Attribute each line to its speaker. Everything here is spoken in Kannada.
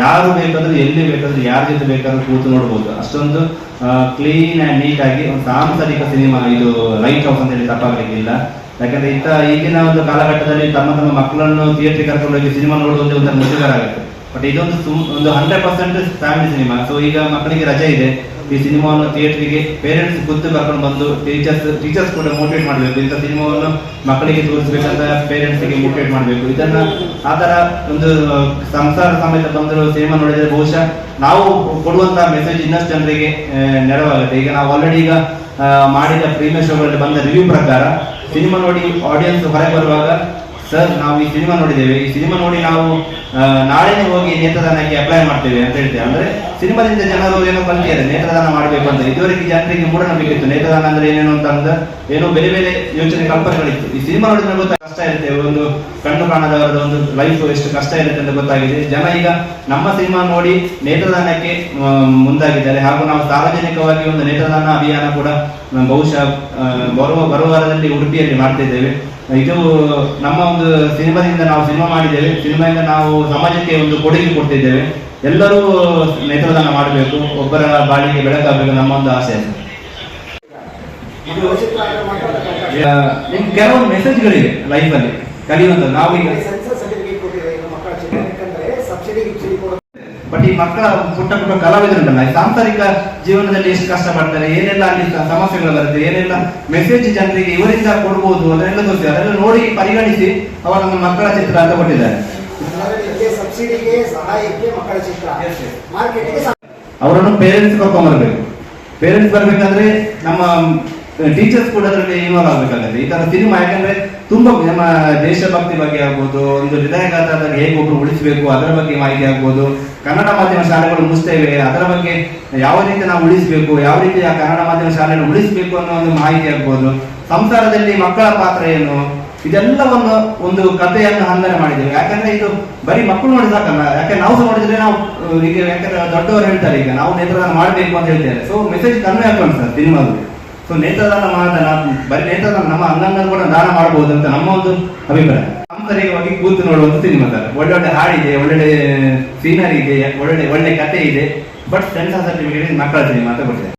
Speaker 1: ಯಾರು ಬೇಕಾದ್ರೂ, ಎಲ್ಲಿ ಬೇಕಾದ್ರೂ, ಯಾರ ಜೊತೆ ಬೇಕಾದ್ರೂ ಕೂತು ನೋಡ್ಬೋದು. ಅಷ್ಟೊಂದು ಕ್ಲೀನ್ ಆ್ಯಂಡ್ ನೀಟಾಗಿ ಒಂದು ಸಾಂಸಾರಿಕ ಸಿನಿಮಾ, ಇದು ಲೈಟ್ ಹೌಸ್ ಅಂತ ಹೇಳಿ ತಪ್ಪಾಗಲಿಕ್ಕಿಲ್ಲ. ಯಾಕಂದ್ರೆ ಇಂಥ ಈಗಿನ ಒಂದು ಕಾಲಘಟ್ಟದಲ್ಲಿ ತಮ್ಮ ತಮ್ಮ ಮಕ್ಕಳನ್ನು ಥಿಯೇಟರ್ ಕರ್ಕೊಂಡು ಹೋಗಿ ಸಿನಿಮಾ ನೋಡೋದು ಒಂದು ಮುಜುಗರ ಆಗುತ್ತೆ ಬಟ್ ಇದೊಂದು ಸುಮ್, ಒಂದು hundred percent family cinema. So ಈಗ ಮಕ್ಕಳಿಗೆ ರಜೆ ಇದೆ. ಈ ಸಿನಿಮಾವನ್ನು ಥಿಯೇಟ್ರಿಗೆ ಪೇರೆಂಟ್ಸ್ ಗೊತ್ತು ಕರ್ಕೊಂಡು ಬಂದು ಟೀಚರ್ಸ್ ಟೀಚರ್ಸ್ ಕೂಡ ಮೋಟಿವೇಟ್ ಮಾಡಬೇಕು. ಇಂಥ ಸಿನಿಮಾವನ್ನು ಮಕ್ಕಳಿಗೆ ತೋರಿಸಬೇಕಂತ ಪೇರೆಂಟ್ಸ್ಗೆ ಮೋಟಿವೇಟ್ ಮಾಡಬೇಕು. ಇದನ್ನ ಆ ಒಂದು ಸಂಸಾರ ಸಮೇತ ಬಂದಿರೋ ಸಿನಿಮಾ ನೋಡಿದ್ರೆ ಬಹುಶಃ ನಾವು ಕೊಡುವಂತ ಮೆಸೇಜ್ ಇನ್ನಷ್ಟು ಜನರಿಗೆ ನೆರವಾಗುತ್ತೆ. ಈಗ ನಾವು ಆಲ್ರೆಡಿ ಈಗ ಮಾಡಿದ ಪ್ರೀಮಿಯರ್ ಶೋಗಳಲ್ಲಿ ಬಂದ ರಿವ್ಯೂ ಪ್ರಕಾರ ಸಿನಿಮಾ ನೋಡಿ ಆಡಿಯನ್ಸ್ ಹೊರಗೆ ಬರುವಾಗ, ಸರ್, ನಾವು ಈ ಸಿನಿಮಾ ನೋಡಿದ್ದೇವೆ. ಈ ಸಿನಿಮಾ ನೋಡಿ ನಾವು ನಾಳೆನೇ ಹೋಗಿ ನೇತ್ರದಾನಕ್ಕೆ ಅಪ್ಲೈ ಮಾಡ್ತೇವೆ ಅಂತ ಹೇಳ್ತೇವೆ. ಅಂದ್ರೆ ಸಿನಿಮಾದಿಂದ ಜನರು ಏನೋ ಕಲಿತಾರೆ ನೇತ್ರದಾನ ಮಾಡಬೇಕು ಅಂತ. ಇದುವರೆಗೆ ಜನರಿಗೆ ಮೂಢನಂಬಿಕೆ ಇತ್ತು. ನೇತ್ರದಾನ ಅಂದ್ರೆ ಏನೇನು ಅಂತ ಅಂದ್ರೆ ಏನೋ ಬೇರೆ ಬೇರೆ ಯೋಚನೆ ಕಲ್ಪನೆಗಳಿತ್ತು. ಈ ಸಿನಿಮಾ ನೋಡಿದ್ರೆ ಗೊತ್ತಾ ಕಷ್ಟ ಇರುತ್ತೆ. ಒಂದು ಕಣ್ಣು ಕಾಣದವರದ ಒಂದು ಲೈಫ್ ಎಷ್ಟು ಕಷ್ಟ ಇರುತ್ತೆ ಅಂತ ಗೊತ್ತಾಗಿದೆ. ಜನ ಈಗ ನಮ್ಮ ಸಿನಿಮಾ ನೋಡಿ ನೇತ್ರದಾನಕ್ಕೆ ಮುಂದಾಗಿದ್ದಾರೆ. ಹಾಗೂ ನಾವು ಸಾರ್ವಜನಿಕವಾಗಿ ಒಂದು ನೇತ್ರದಾನ ಅಭಿಯಾನ ಕೂಡ ಬಹುಶಃ ಬರುವ ಬರುವ ವಾರದಲ್ಲಿ ಉಡುಪಿಯಲ್ಲಿ ಮಾಡ್ತಿದ್ದೇವೆ. ಇದು ನಮ್ಮ ಒಂದು ಸಿನಿಮಾದಿಂದ ನಾವು ಸಿನಿಮಾ ಮಾಡಿದ್ದೇವೆ. ಸಿನಿಮಾದಿಂದ ನಾವು ಸಮಾಜಕ್ಕೆ ಒಂದು ಕೊಡುಗೆ ಕೊಡ್ತಿದ್ದೇವೆ. ಎಲ್ಲರೂ ನೇತ್ರದಾನ ಮಾಡಬೇಕು. ಒಬ್ಬರ ಬಾಳಿಗೆ ಬೆಳಕಾಗಬೇಕು ನಮ್ಮ ಒಂದು ಆಸೆ. ಇದು ಆ, ನಿಮ್ಗೆ ಕೆಲವೊಂದು ಲೈಫಲ್ಲಿ
Speaker 2: ಅಲ್ಲಿ ಕಲಿಯುವಂತ ಗಿಬ್ಸಿಡಿ ಕೊಡೋದು
Speaker 1: ಬಟ್ ಈ ಮಕ್ಕಳ ಪುಟ್ಟ ಪುಟ್ಟ ಕಲಾವಿದರುಂಟಲ್ಲ ಸಾಂಸಾರಿಕ ಜೀವನದಲ್ಲಿ ಎಷ್ಟು ಕಷ್ಟಪಡ್ತಾರೆ ಏನೆಲ್ಲ ಅಲ್ಲಿ ಸಮಸ್ಯೆಗಳು ಬರುತ್ತೆ ಏನೆಲ್ಲ ಮೆಸೇಜ್ ಜನರಿಗೆ ಇವರಿಂದ ಕೊಡ್ಬೋದು ಅದನ್ನೆಲ್ಲ ತೋರಿಸಿ ಅದೆಲ್ಲ ನೋಡಿ ಪರಿಗಣಿಸಿ ಅವರ ಮಕ್ಕಳ ಚಿತ್ರ ಅಂತ ಕೊಟ್ಟಿದ್ದಾರೆ.
Speaker 2: ಸಬ್ಸಿಡಿಗೆ ಸಹಾಯಕ್ಕೆ ಮಕ್ಕಳ ಚಿತ್ರ. ಮಾರ್ಕೆಟಿಗೆ
Speaker 1: ಅವರನ್ನು ಪೇರೆಂಟ್ಸ್ ಕರ್ಕೊಂಡ್ ಬರ್ಬೇಕು ಪೇರೆಂಟ್ಸ್ ಬರ್ಬೇಕಂದ್ರೆ ನಮ್ಮ ಟೀಚರ್ಸ್ ಕೂಡ ಅದರಲ್ಲಿ ಇನ್ವಾಲ್ವ್ ಆಗ್ಬೇಕಾಗುತ್ತೆ. ಈ ತರ ಸಿನಿಮಾ ಯಾಕಂದ್ರೆ ತುಂಬಾ ನಮ್ಮ ದೇಶಭಕ್ತಿ ಬಗ್ಗೆ ಆಗ್ಬೋದು ಒಂದು ಹೃದಯಘಾತದ ಹೇಗೆ ಒಬ್ರು ಉಳಿಸಬೇಕು ಅದರ ಬಗ್ಗೆ ಮಾಹಿತಿ ಆಗ್ಬೋದು. ಕನ್ನಡ ಮಾಧ್ಯಮ ಶಾಲೆಗಳು ಮುಚ್ತೇವೆ ಅದರ ಬಗ್ಗೆ ಯಾವ ರೀತಿ ನಾವು ಉಳಿಸಬೇಕು ಯಾವ ರೀತಿ ಆ ಕನ್ನಡ ಮಾಧ್ಯಮ ಶಾಲೆಯನ್ನು ಉಳಿಸಬೇಕು ಅನ್ನೋ ಒಂದು ಮಾಹಿತಿ ಆಗ್ಬೋದು. ಸಂಸಾರದಲ್ಲಿ ಮಕ್ಕಳ ಪಾತ್ರ ಏನು? ಇದೆಲ್ಲವನ್ನು ಒಂದು ಕಥೆಯನ್ನು ಹಂದನೆ ಮಾಡಿದ್ದೇವೆ. ಯಾಕಂದ್ರೆ ಇದು ಬರೀ ಮಕ್ಕಳು ನೋಡಿ ಸಾಕಲ್ಲ. ಯಾಕೆ ನಾವು ಸಹ ನೋಡಿದ್ರೆ ನಾವು ಈಗ ಯಾಕಂದ್ರೆ ದೊಡ್ಡವರು ಹೇಳ್ತಾರೆ ಈಗ, ನಾವು ನೇತ್ರದಾನ ಮಾಡಬೇಕು ಅಂತ ಹೇಳ್ತಾರೆ. ಸೊ ಮೆಸೇಜ್ ಕನ್ವೆ ಆಗ್ತದೆ ಸರ್, ಸಿನಿಮಾದಲ್ಲಿ. ಸೊ ನೇತ್ರದಾನ ಮಾಡಿದ ಬರೀ ನೇತ್ರದಾನ, ನಮ್ಮ ಅಂಗಂಗ ಕೂಡ ದಾನ ಮಾಡಬಹುದು ಅಂತ ನಮ್ಮ ಒಂದು ಅಭಿಪ್ರಾಯ. ಸಾಂಪ್ರದಾಯಿಕವಾಗಿ ಕೂತು ನೋಡುವಂತ ಸಿನಿಮಾ ಸರ್. ಒಳ್ಳೆ ಒಳ್ಳೆ ಹಾಡಿದೆ, ಒಳ್ಳೊಳ್ಳೆ ಸೀನರಿ ಇದೆ ಒಳ್ಳೆ ಒಳ್ಳೆ ಕತೆ ಇದೆ. ಬಟ್ ಸೆನ್ಸಾರ್ ಸರ್ಟಿಫಿಕೇಟ್ ಮಕ್ಕಳ ಸಿನಿಮಾ ಅಂತ ಕೊಟ್ಟಿದೆ